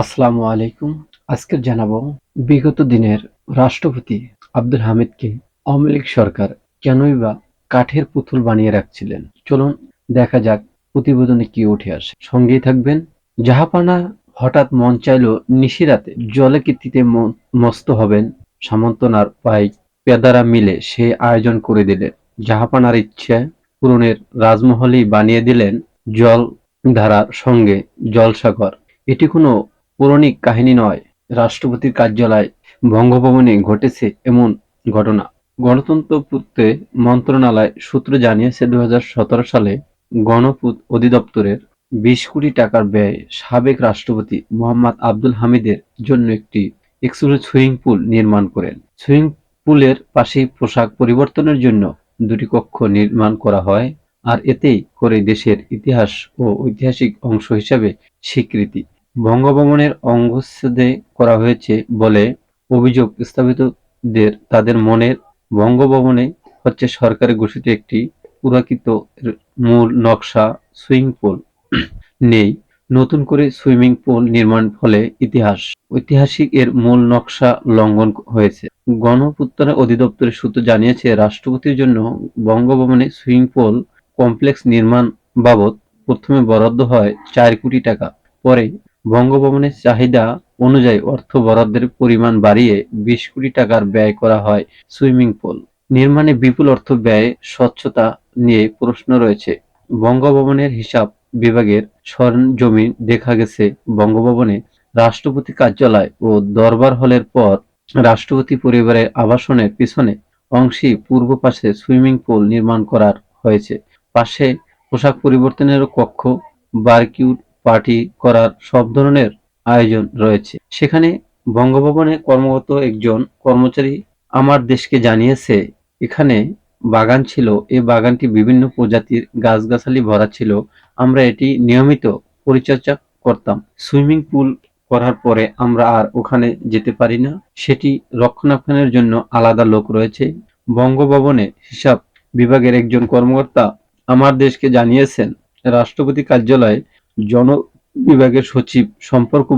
আসসালামু আলাইকুম। আজকের জানাব বিগত দিনের রাষ্ট্রপতি আব্দুল হামিদকে আওয়ামী লীগ সরকার কেনই বা কাঠের পুতুল বানিয়ে রাখছিলেন? চলুন দেখা যাক প্রতিবেদনে কি উঠে আসে। সঙ্গেই থাকবেন জাহাপানা হঠাৎ মন চাইল নিশিরাতে জলে কীর্তিতে মস্ত হবেন সামন্তনার পাই পেদারা মিলে সে আয়োজন করে দিলেন। জাহাপানার ইচ্ছে পূরণের রাজমহলেই বানিয়ে দিলেন জল ধারার সঙ্গে জলসাগর। এটি কোনো পৌরাণিক কাহিনী নয়, রাষ্ট্রপতির কার্যালয়, বঙ্গভবনে ঘটেছে এমন ঘটনা। গণতন্ত্র পূর্তে মন্ত্রণালয় সূত্র জানিয়েছে দুহাজার সতেরো সালে গণপূত অধিদপ্তরের বিশ কোটি টাকার ব্যয়ে সাবেক রাষ্ট্রপতি মোহাম্মদ আব্দুল হামিদের জন্য একটি এক্সক্লুসিভ সুইমিং পুল নির্মাণ করেন। সুইমিং পুলের পাশেই পোশাক পরিবর্তনের জন্য দুটি কক্ষ নির্মাণ করা হয় আর এতেই করে দেশের ইতিহাস ও ঐতিহাসিক অংশ হিসাবে স্বীকৃতি। বঙ্গভবনের অঙ্গচ্ছেদে করা হয়েছে বলে অভিযোগ স্থাপিতদের তাদের মনের বঙ্গভবনে হচ্ছে সরকারের ঘোষিত একটি পুরাকৃত মূল নকশা সুইমিং পুল। নেই। নতুন করে সুইমিং পুল নির্মাণ ফলে ইতিহাস, ঐতিহাসিক এর মূল নকশা লঙ্ঘন হয়েছে। গণপূর্তনা অধিদপ্তরের সূত্র জানিয়েছে, রাষ্ট্রপতির জন্য বঙ্গভবনে সুইমিং পুল কমপ্লেক্স নির্মাণ বাবদ প্রথমে বরাদ্দ হয় চার কোটি টাকা। পরে বঙ্গভবনের চাহিদা অনুযায়ী অর্থ বরাদ্দের পরিমাণ বাড়িয়ে বিশ কোটি টাকার ব্যয় করা হয় সুইমিং পুল। নির্মাণে বিপুল অর্থ ব্যয় স্বচ্ছতা নিয়ে প্রশ্ন রয়েছে। বঙ্গভবনের হিসাব বিভাগের সরজমিন দেখা গেছে বঙ্গভবনে। রাষ্ট্রপতি কার্যালয় ও দরবার হলের পর রাষ্ট্রপতি পরিবারের আবাসনের পিছনে অংশেই পূর্ব পাশে সুইমিং পুল নির্মাণ করার হয়েছে। পাশে পোশাক পরিবর্তনের কক্ষ বারকিউট পার্টি করার সব ধরনের আয়োজন রয়েছে। সেখানে বঙ্গভবনে কর্মরত একজন কর্মচারী আমার দেশকে জানিয়েছে, এখানে বাগান ছিল এই বাগানটি বিভিন্ন প্রজাতির গাছগাছালি ভরা ছিল, আমরা এটি নিয়মিত পরিচর্যা করতাম। সুইমিং পুল করার পরে আমরা আর ওখানে যেতে পারি না। সেটি রক্ষণাবেক্ষণের জন্য আলাদা লোক রয়েছে। বঙ্গভবনে হিসাব বিভাগের একজন কর্মকর্তা আমার দেশকে জানিয়েছেন, রাষ্ট্রপতি কার্যালয়ে জন বিভাগের সচিব সম্পর্ক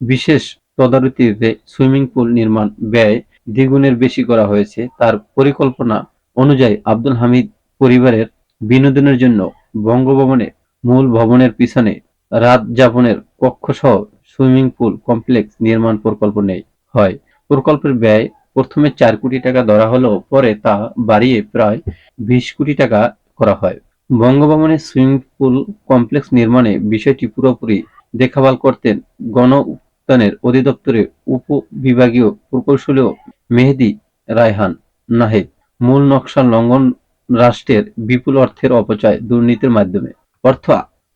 বিশেষ তদারকিতে সুইমিং পুল নির্মাণ ব্যয় দ্বিগুণের বেশি করা হয়েছে। তার পরিকল্পনা অনুযায়ী আব্দুল হামিদ পরিবারের বিনোদনের জন্য বঙ্গভবনে মূল ভবনের পিছনে রাত যাপনের কক্ষসহ সুইমিং পুল কমপ্লেক্স নির্মাণ প্রকল্প নেই হয়। প্রকল্পের ব্যয় প্রথমে চার কোটি টাকা ধরা হলেও পরে তা বাড়িয়ে প্রায় বিশ কোটি টাকা করা হয়। বঙ্গভবনে সুইমিং পুল কমপ্লেক্স নির্মাণে বিষয়টি পুরোপুরি দেখাভাল করতেন গণ উত্থানের অধিদপ্তরের উপবিভাগীয় প্রকৌশলী মেহেদি রায়হান নাহেদ মূল নকশা লঙ্ঘন রাষ্ট্রের বিপুল অর্থের অপচয় দুর্নীতির মাধ্যমে। অর্থ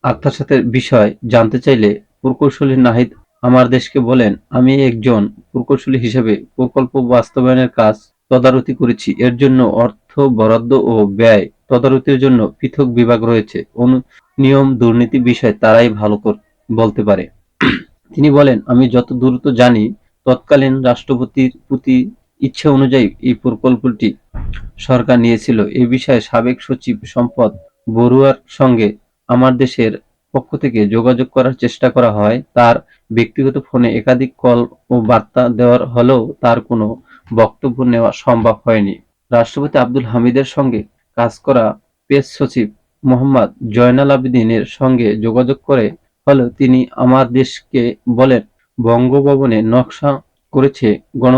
আত্মসাতের বিষয় জানতে চাইলে প্রকৌশলী নাহিদ আমার দেশকে বলেন, আমি একজন প্রকৌশলী হিসেবে প্রকল্প বাস্তবায়নের কাজ তদারকি করেছি। এর জন্য অর্থ বরাদ্দ ও ব্যয় তদারকির জন্য পৃথক বিভাগ রয়েছে। নিয়ম, দুর্নীতি বিষয় তারাই ভালো বলতে পারে। তিনি বলেন, আমি যত দ্রুত জানি, তৎকালীন রাষ্ট্রপতির প্রতি ইচ্ছে অনুযায়ী এই প্রকল্পটি সরকার নিয়েছিল। এ বিষয়ে সাবেক সচিব সম্পদ বড়ুয়ার সঙ্গে আমার দেশের পক্ষ থেকে যোগাযোগ করার চেষ্টা করা হয়। তার ব্যক্তিগত ফোনে একাধিক কল ও বার্তা দেওয়ার হলেও তার কোনো বক্তব্য নেওয়া সম্ভব হয়নি। রাষ্ট্রপতি আব্দুল হামিদের সঙ্গে কাজ করা পেস সচিব মোহাম্মদ জয়নাল আবেদিনের সঙ্গে যোগাযোগ করে হলেও তিনি আমার দেশকে বলেন, বঙ্গভবনে নকশা করেছে গণ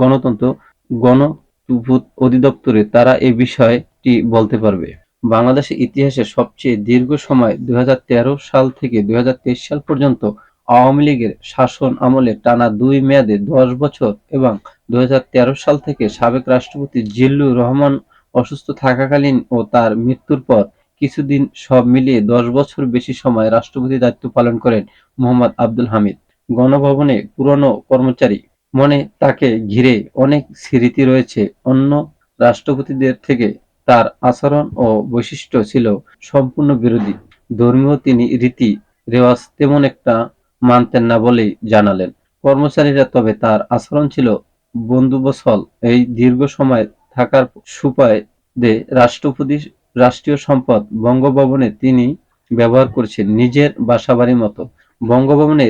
গণতন্ত্র গণপূত অধিদপ্তরে তারা এ বিষয়টি বলতে পারবে। বাংলাদেশের ইতিহাসে সবচেয়ে দীর্ঘ সময় দুই হাজার তেরো সাল থেকে দুই হাজার তেইশ সাল পর্যন্ত আওয়ামী লীগের শাসন আমলে টানা দুই মেয়াদে দশ বছর এবং দুই হাজার তেরো সাল থেকে সাবেক রাষ্ট্রপতি জিল্লুর রহমান অসুস্থ থাকাকালীন ও তার মৃত্যুর পর কিছুদিন সব মিলিয়ে দশ বছর বেশি সময় রাষ্ট্রপতি দায়িত্ব পালন করেন মোহাম্মদ আব্দুল হামিদ। গণভবনে পুরনো কর্মচারী মনে তাকে ঘিরে অনেক স্মৃতি রয়েছে। অন্য রাষ্ট্রপতিদের থেকে তার আচরণ ও বৈশিষ্ট্য ছিল সম্পূর্ণ বিরোধী। ধর্মীয় তিনি রীতি রেওয়াজ তেমন একটা মানতেন না বলেই জানালেন। কর্মচারীরা তবে তার আচরণ ছিল বন্ধুবৎসল এই দীর্ঘ সময় থাকার সুপায় দে রাষ্ট্রপতি, রাষ্ট্রীয় সম্পদ বঙ্গভবনে তিনি ব্যবহার করছেন নিজের বাসাবাড়ির মতো। বঙ্গভবনে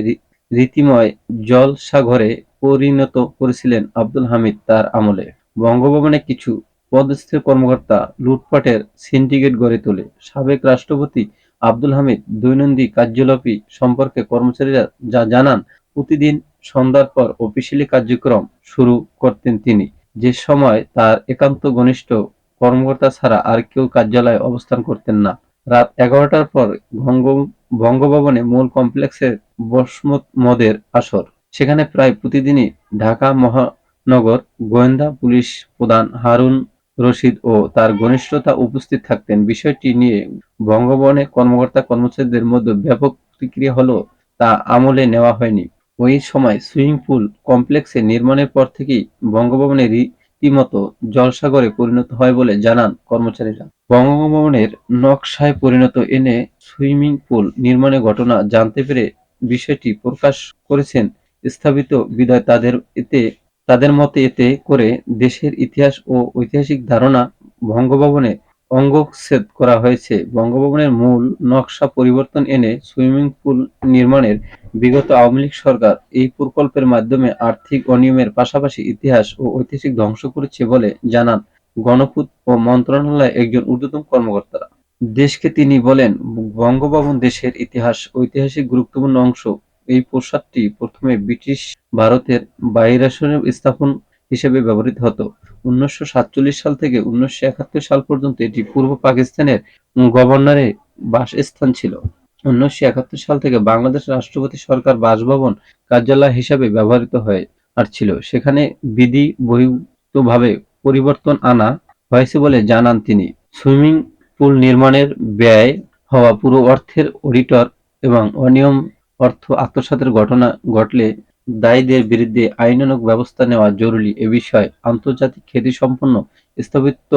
রীতিময় জলসাঘরে পরিণত করেছিলেন আব্দুল হামিদ তার আমলে। বঙ্গভবনে কিছু পদস্থ কর্মকর্তা লুটপাটের সিন্ডিকেট গড়ে তোলে। সাবেক রাষ্ট্রপতি আব্দুল হামিদ দৈনন্দিন কার্যকলাপী সম্পর্কে কর্মচারীরা যা জানান, প্রতিদিন সন্ধ্যার পর অফিসিয়ালি কার্যক্রম শুরু করতেন তিনি। যে সময় তার একান্ত ঘনিষ্ঠ কর্মকর্তা ছাড়া আর কেউ কার্যালয়ে অবস্থান করতেন না। রাত এগারোটার পর বঙ্গ- বঙ্গভবনে মূল কমপ্লেক্সে বসমত মদের আসর। সেখানে প্রায় প্রতিদিনই ঢাকা মহানগর গোয়েন্দা, পুলিশ প্রধান হারুন রশিদ ও তার ঘনিষ্ঠতা উপস্থিত থাকতেন। বিষয়টি নিয়ে বঙ্গভবনে কর্মকর্তা কর্মচারীদের মধ্যে ব্যাপক প্রতিক্রিয়া হলেও তা আমলে নেওয়া হয়নি। ওই সময় সুইমিং পুল কমপ্লেক্সে নির্মাণের পর থেকেই বঙ্গভবনে রীতিমতো জলসাগরে পরিণত হয় বলে জানান কর্মচারীরা। বঙ্গভবনের নকশায় পরিণত এনে সুইমিং পুল নির্মাণের ঘটনা জানতে পেরে বিষয়টি প্রকাশ করেছেন স্থাপিত বিদায় তাদের এতে, তাদের মতে এতে করে দেশের ইতিহাস ও ঐতিহাসিক ধারণা বঙ্গভবনে অঙ্গচ্ছেদ করা হয়েছে। বঙ্গভবনের মূল নকশা পরিবর্তন এনে সুইমিং পুল নির্মাণের বিগত আওয়ামী লীগ সরকার এই প্রকল্পের মাধ্যমে আর্থিক অনিয়মের পাশাপাশি ইতিহাস ও ঐতিহাসিক ধ্বংস করেছে বলে জানান গণপূর্ত ও মন্ত্রণালয়ের একজন ঊর্ধ্বতন কর্মকর্তারা। দেশকে তিনি বলেন, বঙ্গভবন দেশের ইতিহাস, ঐতিহাসিক গুরুত্বপূর্ণ অংশ। এই প্রসাদটি প্রথমে ব্রিটিশ ভারতের বাইরাসনের স্থাপন হিসেবে ব্যবহৃত হতো। উনিশশো সাতচল্লিশ সাল থেকে উনিশশো একাত্তর সাল পর্যন্ত এটি পূর্ব পাকিস্তানের গভর্নরের বাসস্থান ছিল। উনিশশো একাত্তর সাল থেকে বাংলাদেশ রাষ্ট্রপতি সরকার বাসভবন কার্যালয় হিসাবে ব্যবহৃত হয়ে আর ছিল। সেখানে বিধি বহির্ভূতভাবে পরিবর্তন আনা হয়েছে বলে জানান তিনি। সুইমিং পুল নির্মাণের ব্যয় হওয়া পুরো অর্থের অডিটর এবং অনিয়ম অর্থ আত্মসাতের ঘটনা ঘটলে দায়ীদের বিরুদ্ধে আইনানুগ ব্যবস্থা নেওয়া জরুরি। এ বিষয়ে আন্তর্জাতিক খ্যাতিসম্পন্ন স্থাপিত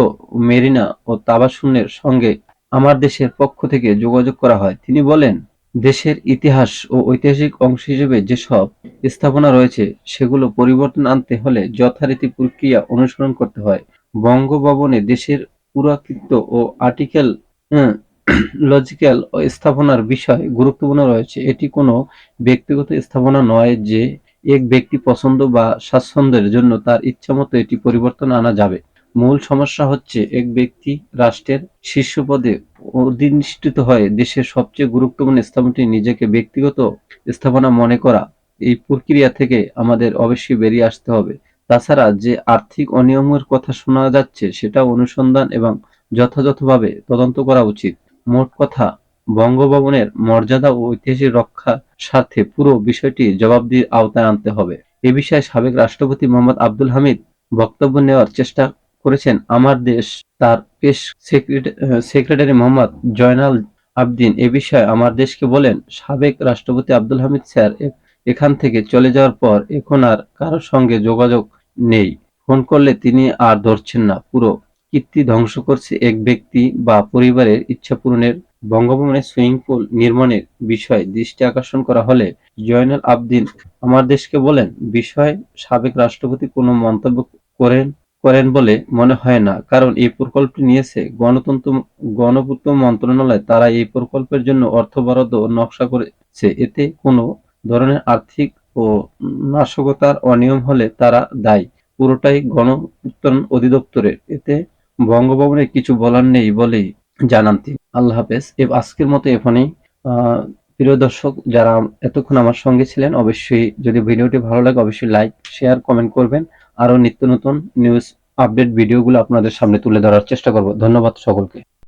মেরিনা ও তাবাসুন্নের সঙ্গে আমার দেশের পক্ষ থেকে যোগাযোগ করা হয়। তিনি বলেন, দেশের ইতিহাস ও ঐতিহাসিক অংশ হিসেবে যেসব স্থাপনা রয়েছে, সেগুলো পরিবর্তন আনতে হলে যথারীতি প্রক্রিয়া অনুসরণ করতে হয়। বঙ্গভবনে দেশের পুরাকৃত ও আর্টিকেল লজিক্যাল স্থাপনার বিষয় গুরুত্বপূর্ণ রয়েছে। এটি কোনো ব্যক্তিগত স্থাপনা নয় যে এক ব্যক্তি পছন্দ বা স্বাচ্ছন্দ্যের জন্য তার ইচ্ছামতো এটি পরিবর্তন আনা যাবে। মূল সমস্যা হচ্ছে এক ব্যক্তি রাষ্ট্রের শীর্ষ পদে অধিষ্ঠিত হয়ে দেশের সবচেয়ে গুরুত্বপূর্ণ স্থাপনটি নিজেকে ব্যক্তিগত স্থাপনা মনে করা, এই প্রক্রিয়া থেকে আমাদের অবশ্যই বেরিয়ে আসতে হবে। তাছাড়া যে আর্থিক অনিয়মের কথা শোনা যাচ্ছে, সেটা অনুসন্ধান এবং যথাযথভাবে তদন্ত করা উচিত। মোট কথা, বঙ্গভবনের মর্যাদা ও ঐতিহাসিক রক্ষার স্বার্থে পুরো বিষয়টি জবাবদিহির আওতায় আনতে হবে। এ বিষয়ে সাবেক রাষ্ট্রপতি মোহাম্মদ আব্দুল হামিদ বক্তব্য নেওয়ার চেষ্টা করেছেন আমার দেশ। তার পেশ সেক্রেটারি মোহাম্মদ জয়নাল আবদিন এ বিষয়ে আমার দেশকে বলেন, সাবেক রাষ্ট্রপতি আব্দুল হামিদ স্যার এখান থেকে চলে যাওয়ার পর এখন আর কারোর সঙ্গে যোগাযোগ নেই। ফোন করলে তিনি আর ধরছেন না পুরো কীর্তি ধ্বংস করছে এক ব্যক্তি বা পরিবারের ইচ্ছা পূরণের বঙ্গভবনে সুইমিং পুল নির্মাণের বিষয়ে দৃষ্টি আকর্ষণ করা হলে জয়নাল আবদিন আমার দেশকে বলেন, বিষয়ে সাবেক রাষ্ট্রপতি কোনো মন্তব্য করেন করেন বলে মনে হয় না। কারণ এই প্রকল্পটি নিয়েছে গণতন্ত্র, গণপূর্ত মন্ত্রণালয়। তারা এই প্রকল্পের জন্য অর্থ বরাদ্দ নকশা করেছে। এতে কোনো ধরনের আর্থিক ও নাশকতার অনিয়ম হলে তারা দায়ী। পুরোটাই গণপূর্তন অধিদপ্তরের। এতে বঙ্গভবনে কিছু বলার নেই বলেই জানান তিনি। আল্লাহ হাফেজ। আজকের মতো এখানেই। প্রিয় দর্শক, যারা এতক্ষণ আমার সঙ্গে ছিলেন, অবশ্যই যদি ভিডিওটি ভালো লাগে, অবশ্যই লাইক, শেয়ার, কমেন্ট করবেন। আরও নিত্য নতুন নিউজ আপডেট ভিডিওগুলো আপনাদের সামনে তুলে ধরার চেষ্টা করব। ধন্যবাদ সকলকে।